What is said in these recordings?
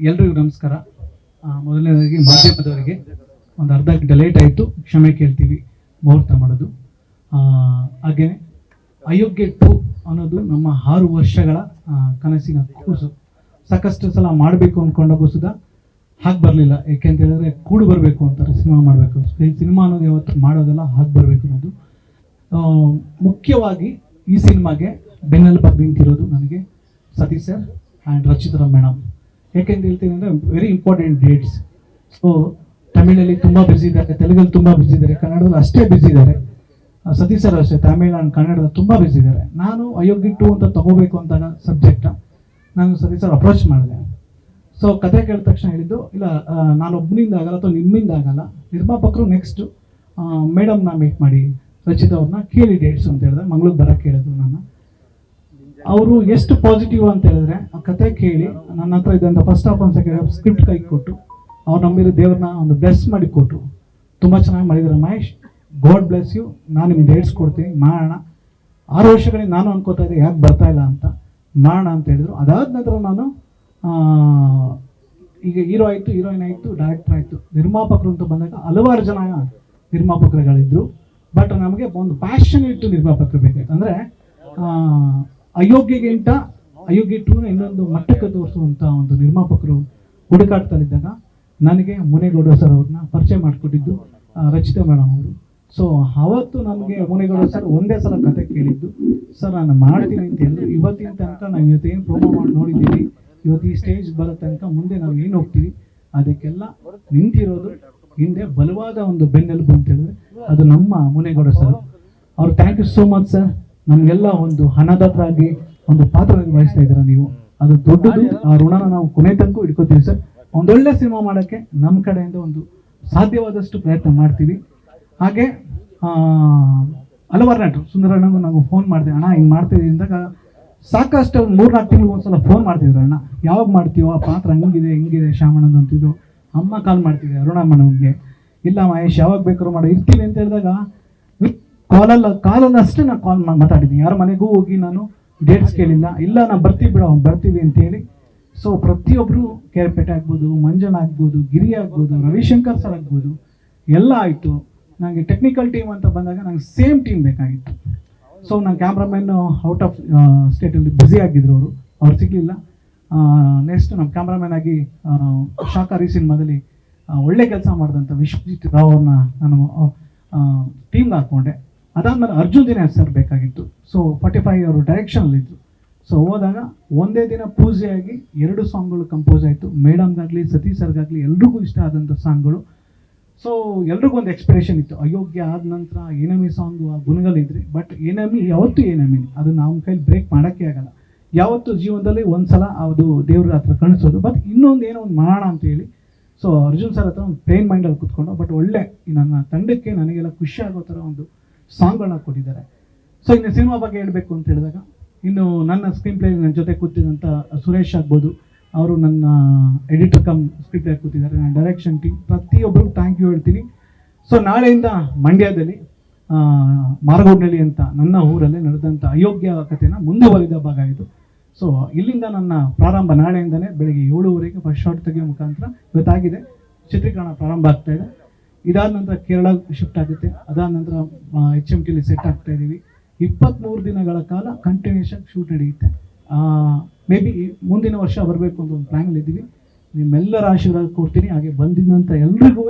ಎಲ್ರಿಗೂ ನಮಸ್ಕಾರ. ಮೊದಲನೇದಾಗಿ ಮಾಧ್ಯಮದವರಿಗೆ ಒಂದು ಅರ್ಧ ಗಂಟೆ ಲೇಟ್ ಆಯಿತು. ಕ್ಷಮೆ ಕೇಳ್ತೀವಿ. ಮುಹೂರ್ತ ಮಾಡೋದು. ಆ, ಹಾಗೇನೆ ಅಯೋಗ್ಯ ಟು ಅನ್ನೋದು ನಮ್ಮ ಆರು ವರ್ಷಗಳ ಕನಸಿನ ಕೂಸು. ಸಾಕಷ್ಟು ಸಲ ಮಾಡಬೇಕು ಅಂದ್ಕೊಂಡಾಗೂ ಸುದ ಹಾಗೆ ಬರಲಿಲ್ಲ. ಯಾಕೆಂತ ಹೇಳಿದ್ರೆ ಕೂಡು ಬರಬೇಕು ಅಂತಾರೆ ಸಿನಿಮಾ ಮಾಡಬೇಕು. ಈ ಸಿನಿಮಾ ಅನ್ನೋದು ಯಾವತ್ತು ಮಾಡೋದಲ್ಲ ಹಾಗೆ ಬರಬೇಕು ಅನ್ನೋದು. ಮುಖ್ಯವಾಗಿ ಈ ಸಿನಿಮಾಗೆ ಬೆನ್ನೆಲುಬಾಗಿ ನಿಂತಿರೋದು ನನಗೆ Satish sir and Rachita madam ಯಾಕೆಂತ ಹೇಳ್ತೀನಿ ಅಂದರೆ ವೆರಿ ಇಂಪಾರ್ಟೆಂಟ್ ಡೇಟ್ಸ್ ಸೊ ತಮಿಳಲ್ಲಿ ತುಂಬ ಬ್ಯುಸಿ ಇದ್ದಾರೆ, ತೆಲುಗಲ್ಲಿ ತುಂಬ ಬ್ಯುಸಿ ಇದ್ದಾರೆ, ಕನ್ನಡದಲ್ಲಿ ಅಷ್ಟೇ ಬ್ಯುಸಿ ಇದ್ದಾರೆ. ಸತೀಶ್ ಸರ್ ಅಷ್ಟೇ, ತಮಿಳ್ ಆ್ಯಂಡ್ ಕನ್ನಡದಲ್ಲಿ ತುಂಬ ಬ್ಯುಸಿ ಇದ್ದಾರೆ. ನಾನು ಅಯೋಗ್ಯ ಟು ಅಂತ ತಗೋಬೇಕು ಅಂತ ಸಬ್ಜೆಕ್ಟ ನಾನು ಸತೀಶ್ ಸರ್ ಅಪ್ರೋಚ್ ಮಾಡಿದೆ. ಸೊ ಕತೆ ಕೇಳಿದ ತಕ್ಷಣ ಹೇಳಿದ್ದು, ಇಲ್ಲ ನಾನು ಒಬ್ಬನಿಂದ ಆಗಲ್ಲ ಅಥವಾ ನಿಮ್ಮಿಂದ ಆಗಲ್ಲ, ನಿರ್ಮಾಪಕರು ನೆಕ್ಸ್ಟ್ ಮೇಡಮ್ನ ಮೀಟ್ ಮಾಡಿ ರಚಿತವ್ರನ್ನ ಕೇಳಿ ಡೇಟ್ಸ್ ಅಂತ ಹೇಳಿದ್ರೆ ಮಂಗ್ಳೂರ್ ಬರಕ್ಕೆ ಹೇಳಿದ್ರು ನನ್ನ. ಅವರು ಎಷ್ಟು ಪಾಸಿಟಿವ್ ಅಂತ ಹೇಳಿದ್ರೆ, ಆ ಕತೆ ಕೇಳಿ, ನನ್ನ ಹತ್ರ ಇದ್ದಂಥ ಫಸ್ಟ್ ಆಫ್ ಒಂದು ಸೆಕೆಂಡ್ ಸ್ಕ್ರಿಪ್ಟ್ ಕೈ ಕೊಟ್ಟು, ಅವ್ರು ನಂಬಿರೋ ದೇವ್ರನ್ನ ಒಂದು ಬ್ಲೆಸ್ ಮಾಡಿ ಕೊಟ್ಟರು ತುಂಬ ಚೆನ್ನಾಗಿ ಮಾಡಿದ್ದಾರೆ ಮಹೇಶ್. ಗಾಡ್ ಬ್ಲೆಸ್ ಯು ನಾನು ನಿಮ್ಗೆ ಡೇಟ್ಸ್ ಕೊಡ್ತೀನಿ. ಮಾಡೋಣ. ಆರು ವರ್ಷಗಳಿಗೆ ನಾನು ಅನ್ಕೋತಾ ಇದ್ದೆ, ಯಾಕೆ ಬರ್ತಾ ಇಲ್ಲ ಅಂತ. ಮಾಡೋಣ ಅಂತ ಹೇಳಿದ್ರು. ಅದಾದ ನಂತರ ನಾನು ಈಗ ಹೀರೋ ಆಯಿತು ಹೀರೋಯಿನ್ ಆಯಿತು ಡೈರೆಕ್ಟರ್ ಆಯಿತು. ನಿರ್ಮಾಪಕರು ಅಂತ ಬಂದಾಗ ಹಲವಾರು ಜನ ನಿರ್ಮಾಪಕರುಗಳಿದ್ರು. ಬಟ್ ನಮಗೆ ಒಂದು ಪ್ಯಾಷನ್ ಇಟ್ಟು ನಿರ್ಮಾಪಕರು ಬೇಕಾಯ್ತು. ಅಂದರೆ ಅಯೋಗ್ಯಗಿಂತ ಅಯೋಗ್ಯ ಟೂ ಇನ್ನೊಂದು ಮಟ್ಟಕ್ಕೆ ತೋರಿಸುವಂಥ ಒಂದು ನಿರ್ಮಾಪಕರು ಹುಡುಕಾಡ್ತಲಿದ್ದಾಗ ನನಗೆ ಮುನೇಗೌಡ ಸರ್ ಅವ್ರನ್ನ ಪರಿಚಯ ಮಾಡಿಕೊಟ್ಟಿದ್ದು ರಚಿತಾ ಮೇಡಮ್ ಅವರು. ಸೊ ಅವತ್ತು ನಮಗೆ ಮುನೇಗೌಡ ಸರ್ ಒಂದೇ ಸಲ ಕತೆ ಕೇಳಿದ್ದು, ಸರ್, ನಾನು ಮಾಡ್ತೀನಿ ಅಂತ ಹೇಳಿದ್ರು. ಇವತ್ತಿನ ತನಕ ನಾವು ಇವತ್ತು ಏನು ಪ್ರೋಮೋ ಮಾಡಿ ನೋಡಿದ್ದೀವಿ. ಇವತ್ತು ಈ ಸ್ಟೇಜ್ ಬರೋ ತನಕ ಮುಂದೆ ನಾವು ಏನು ಹೋಗ್ತೀವಿ? ಅದಕ್ಕೆಲ್ಲ ನಿಂತಿರೋದು ಹಿಂದೆ ಬಲವಾದ ಒಂದು ಬೆನ್ನೆಲುಬು ಅಂತ ಹೇಳಿದ್ರೆ ಅದು ನಮ್ಮ ಮುನೇಗೌಡ ಸರ್. ಅವ್ರು, thank you so much sir. ನಮಗೆಲ್ಲ ಒಂದು ಹಣದಾತರಾಗಿ ಒಂದು ಪಾತ್ರ ನಿರ್ವಹಿಸ್ತಾ ಇದ್ದೀರಾ ನೀವು? ಅದು ದೊಡ್ಡದು, ಆ ಋಣನ ನಾವು ಕೊನೆ ತನಕ ಇಟ್ಕೋತೀವಿ ಸರ್. ಒಂದೊಳ್ಳೆ ಸಿನಿಮಾ ಮಾಡೋಕ್ಕೆ ನಮ್ಮ ಕಡೆಯಿಂದ ಒಂದು ಸಾಧ್ಯವಾದಷ್ಟು ಪ್ರಯತ್ನ ಮಾಡ್ತೀವಿ. ಹಾಗೆ ಹಲವಾರು ನಟರು, ಸುಂದರಣ್ಣಗೂ ನಾವು ಫೋನ್ ಮಾಡಿದೆ, ಅಣ್ಣ, ಹಿಂಗೆ ಮಾಡ್ತಿದ್ದೀವಿ ಅಂದಾಗ, ಸಾಕಷ್ಟು ಮೂರು ಮೂರ್ನಾಲ್ಕು ತಿಂಗಳು ಒಂದ್ಸಲ ಫೋನ್ ಮಾಡ್ತಿದ್ರು, ಅಣ್ಣ, ಯಾವಾಗ ಮಾಡ್ತೀವೋ ಆ ಪಾತ್ರ ಹಂಗಿದೆ, ಹಿಂಗಿದೆ, ಶ್ಯಾಮಣ್ಣಂದು ಅಂತಿದ್ದು? ಅಮ್ಮ ಕಾಲ್ ಮಾಡ್ತಿದ್ದೆ ಅರುಣಮ್ಮನವ್ಗೆ ಇಲ್ಲ ಮಹೇಶ್, ಯಾವಾಗ ಬೇಕಾದ್ರೂ ಮಾಡೋ ಇರ್ತೀವಿ ಅಂತ ಹೇಳಿದಾಗ ಕಾಲಲ್ಲ ಕಾಲಲ್ಲಿ ಅಷ್ಟೇ ನಾನು ಕಾಲ್ ಮಾತಾಡಿದ್ದೀನಿ. ಯಾರ ಮನೆಗೂ ಹೋಗಿ ನಾನು ಡೇಟ್ಸ್ ಕೇಳಿಲ್ಲ. ಇಲ್ಲ ನಾನು ಬರ್ತೀವಿ ಬಿಡೋ ಬರ್ತೀವಿ ಅಂತೇಳಿ. ಸೊ ಪ್ರತಿಯೊಬ್ಬರು ಕೆರೆಪೇಟೆ ಆಗ್ಬೋದು ಮಂಜನ್ ಆಗ್ಬೋದು, ಗಿರಿ ಆಗ್ಬೋದು, ರವಿಶಂಕರ್ ಸರ್ ಆಗ್ಬೋದು, ಎಲ್ಲ ಆಯಿತು. ನನಗೆ ಟೆಕ್ನಿಕಲ್ ಟೀಮ್ ಅಂತ ಬಂದಾಗ ನಂಗೆ ಸೇಮ್ ಟೀಮ್ ಬೇಕಾಗಿತ್ತು. ಸೊ ನಾನು ಕ್ಯಾಮ್ರಾಮನ್ ಔಟ್ ಆಫ್ ಸ್ಟೇಟಲ್ಲಿ ಬ್ಯುಸಿ ಆಗಿದ್ರು ಅವರು. ಅವ್ರು ಸಿಗಲಿಲ್ಲ. ನೆಕ್ಸ್ಟ್ ನಮ್ಮ ಕ್ಯಾಮ್ರಾಮನ್ ಆಗಿ ಶಾಖಾರಿ ಸಿನಿಮಾದಲ್ಲಿ ಒಳ್ಳೆ ಕೆಲಸ ಮಾಡಿದಂಥ ವಿಶ್ವಜಿತ್ ರಾವ್ ಅವ್ರನ್ನ ನಾನು ಟೀಮ್ಗೆ ಹಾಕ್ಕೊಂಡೆ ಅದಾದ್ಮೇಲೆ ಅರ್ಜುನ್ ದಿನ ಸರ್ ಬೇಕಾಗಿತ್ತು. ಸೊ ಫಾರ್ಟಿ ಫೈವ್ ಅವರು ಡೈರೆಕ್ಷನಲ್ಲಿದ್ದರು ಸೊ ಹೋದಾಗ ಒಂದೇ ದಿನ ಪೂಜೆಯಾಗಿ ಎರಡು ಸಾಂಗ್ಗಳು ಕಂಪೋಸ್ ಆಯಿತು. ಮೇಡಮ್ಗಾಗಲಿ ಸತೀಶ್ ಸರ್ಗಾಗಲಿ ಎಲ್ರಿಗೂ ಇಷ್ಟ ಆದಂಥ ಸಾಂಗ್ಗಳು ಸೊ ಎಲ್ರಿಗೂ ಒಂದು ಎಕ್ಸ್ಪಿರೇಷನ್ ಇತ್ತು. ಅಯೋಗ್ಯ ಆದ ನಂತರ ಏನಮಿ ಸಾಂಗು ಆ ಗುಣಗಳಿದ್ರಿ ಬಟ್ ಏನಮಿ ಯಾವತ್ತೂ ಏನಮಿ ಅದು ನಮ್ಮ ಕೈಲಿ ಬ್ರೇಕ್ ಮಾಡೋಕ್ಕೆ ಆಗಲ್ಲ. ಯಾವತ್ತು ಜೀವನದಲ್ಲಿ ಒಂದ್ಸಲ ಅದು ದೇವ್ರ ಹತ್ರ ಕಾಣಿಸೋದು. ಬಟ್ ಇನ್ನೊಂದು ಏನೋ ಒಂದು ಮಾಡೋಣ ಅಂತ ಹೇಳಿ ಸೊ ಅರ್ಜುನ್ ಸರ್ ಹತ್ರ ಒಂದು ಪ್ಲೇನ್ ಮೈಂಡಲ್ಲಿ ಕೂತ್ಕೊಂಡು ಬಟ್ ಒಳ್ಳೆ ನನ್ನ ತಂಡಕ್ಕೆ ನನಗೆಲ್ಲ ಖುಷಿ ಆಗೋ ಥರ ಒಂದು ಸಾಂಗ್ಗಳನ್ನ ಕೊಟ್ಟಿದ್ದಾರೆ. ಸೊ ಇನ್ನು ಸಿನಿಮಾ ಬಗ್ಗೆ ಹೇಳಬೇಕು ಅಂತ ಹೇಳಿದಾಗ, ಇನ್ನು ನನ್ನ ಸ್ಕ್ರೀನ್ ಪ್ಲೇ ನನ್ನ ಜೊತೆ ಕೂತಿದಂಥ ಸುರೇಶ್ ಆಗ್ಬೋದು. ಅವರು ನನ್ನ ಎಡಿಟರ್ ಕಮ್ ಸ್ಕ್ರಿಪ್ಟ್ ಕೂತಿದ್ದಾರೆ. ನನ್ನ ಡೈರೆಕ್ಷನ್ ಟೀಮ್ ಪ್ರತಿಯೊಬ್ಬರಿಗೂ ಥ್ಯಾಂಕ್ ಯು ಹೇಳ್ತೀನಿ. ಸೊ ನಾಳೆಯಿಂದ ಮಂಡ್ಯದಲ್ಲಿ ಮಾರಗೋಡ್ನಳ್ಳಿ ಅಂತ ನನ್ನ ಊರಲ್ಲೇ ನಡೆದಂಥ ಅಯೋಗ್ಯ ಕಥೆನ ಮುಂದುವರಿದ ಭಾಗ ಇದು. ಸೊ ಇಲ್ಲಿಂದ ನನ್ನ ಪ್ರಾರಂಭ ನಾಳೆಯಿಂದಲೇ ಬೆಳಿಗ್ಗೆ ಏಳುವರೆಗೆ ಫಸ್ಟ್ ಶಾಟ್ ತೆಗೆಯೋ ಮುಖಾಂತರ ಇವತ್ತಾಗಿದೆ. ಚಿತ್ರೀಕರಣ ಪ್ರಾರಂಭ ಆಗ್ತಾ ಇದೆ. ಇದಾದ ನಂತರ ಕೇರಳ ಶಿಫ್ಟ್ ಆಗುತ್ತೆ. ಅದಾದ ನಂತರ ಎಚ್ ಎಂ ಕೆಲಿ ಸೆಟ್ ಆಗ್ತಾ ಇದ್ದೀವಿ ಇಪ್ಪತ್ತ್ಮೂರು ದಿನಗಳ ಕಾಲ ಕಂಟಿನ್ಯೂಷನ್ ಶೂಟ್ ನಡೆಯುತ್ತೆ. ಮೇ ಬಿ ಮುಂದಿನ ವರ್ಷ ಬರಬೇಕು ಅಂತ ಒಂದು ಪ್ಲ್ಯಾನಲ್ಲಿ ಇದ್ದೀವಿ. ನಿಮ್ಮೆಲ್ಲರ ಆಶೀರ್ವಾದ ಕೊಡ್ತೀನಿ. ಹಾಗೆ ಬಂದಿದ್ದಂಥ ಎಲ್ರಿಗೂ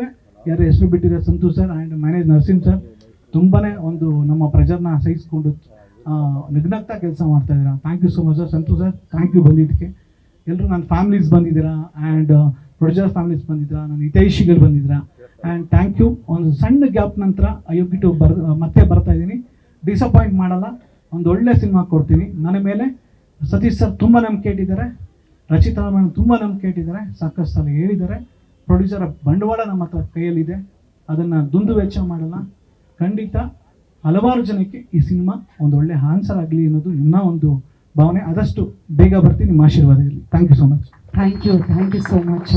ಯಾರು ಹೆಸರು ಬಿಟ್ಟಿದ್ದಾರೆ, Santosh sir and manage Narasimha sir ತುಂಬಾ ಒಂದು ನಮ್ಮ ಪ್ರೆಜರ್ನ ಸಹಿಸ್ಕೊಂಡು ನಗ್ನಗ್ತಾ ಕೆಲಸ ಮಾಡ್ತಾ ಇದ್ದೀರಾ. Thank you so much sir Santosh sir thank you ಬಂದಿದ್ದಕ್ಕೆ. ಎಲ್ಲರೂ ನನ್ನ ಫ್ಯಾಮಿಲೀಸ್ ಬಂದಿದ್ದೀರಾ? ಆ್ಯಂಡ್ ಪ್ರೊಡ್ಯೂಸರ್ ಫ್ಯಾಮಿಲೀಸ್ ಬಂದಿದ್ದೀರಾ? ನನ್ನ ಹಿತೈಷಿಗಳು ಬಂದಿದ್ದೀರಾ? ಆ್ಯಂಡ್ ಥ್ಯಾಂಕ್ ಯು ಒಂದು ಸಣ್ಣ ಗ್ಯಾಪ್ ನಂತರ ಅಯೋಗ್ಯ ಟು ಬರ್, ಮತ್ತೆ ಬರ್ತಾ ಇದ್ದೀನಿ. ಡಿಸಪಾಯಿಂಟ್ ಮಾಡಲ್ಲ. ಒಂದು ಒಳ್ಳೆ ಸಿನಿಮಾ ಕೊಡ್ತೀನಿ. ನನ್ನ ಮೇಲೆ ಸತೀಶ್ ಸರ್ ತುಂಬ ನಂಬಿಕೆ ಇಟ್ಟಿದ್ದಾರೆ. ರಚಿತಾ ಮೇಡಮ್ ತುಂಬ ನಂಬಿಕೆ ಇಟ್ಟಿದ್ದಾರೆ. ಸಾಕಷ್ಟು ಸಲ ಹೇಳಿದ್ದಾರೆ. ಪ್ರೊಡ್ಯೂಸರ್ ಬಂಡವಾಳ ನಮ್ಮ ಹತ್ರ ಕೈಯಲ್ಲಿದೆ. ಅದನ್ನು ದುಂದು ವೆಚ್ಚ ಮಾಡಲ್ಲ. ಖಂಡಿತ ಹಲವಾರು ಜನಕ್ಕೆ ಈ ಸಿನಿಮಾ ಒಂದು ಒಳ್ಳೆ ಆನ್ಸರ್ ಆಗಲಿ ಅನ್ನೋದು ನನ್ನ ಒಂದು ಭಾವನೆ. ಆದಷ್ಟು ಬೇಗ ಬರ್ತೀನಿ ನಿಮ್ಮ ಆಶೀರ್ವಾದ ಇರಲಿ thank you so much thank you thank you so much